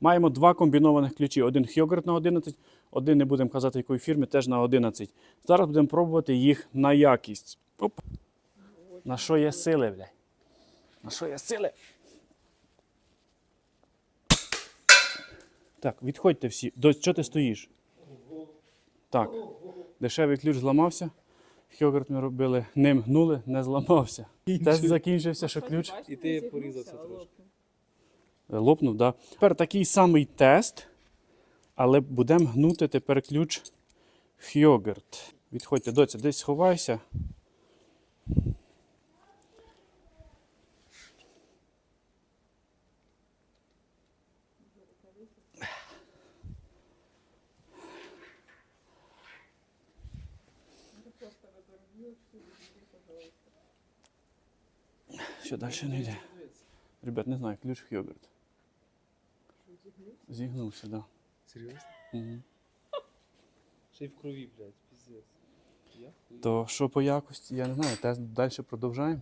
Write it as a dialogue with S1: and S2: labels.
S1: Маємо два комбінованих ключі. Один Хьогерт на 11, один не будемо казати якої фірми, теж на 11. Зараз будемо пробувати їх на якість. Оп. На що є сили, блядь? На що є сили? Так, відходьте всі. До чого ти стоїш? Так. Дешевий ключ зламався. Хьогерт ми робили, ним гнули, не зламався. Тест закінчився, що ключ
S2: І ти порізався трошки.
S1: Лопнув. Да. Тепер такий самий тест, але будемо гнути тепер ключ Хьогерт. Відходьте, доця, десь сховайся. Що далі не йде? Ребят, не знаю, ключ Хьогерт. Зігнувся, так. Да.
S2: Серйозно?
S1: Угу.
S2: Ще й в крові, блядь, піздець. Я хуй.
S1: То що по якості, я не знаю, тест далі продовжаємо.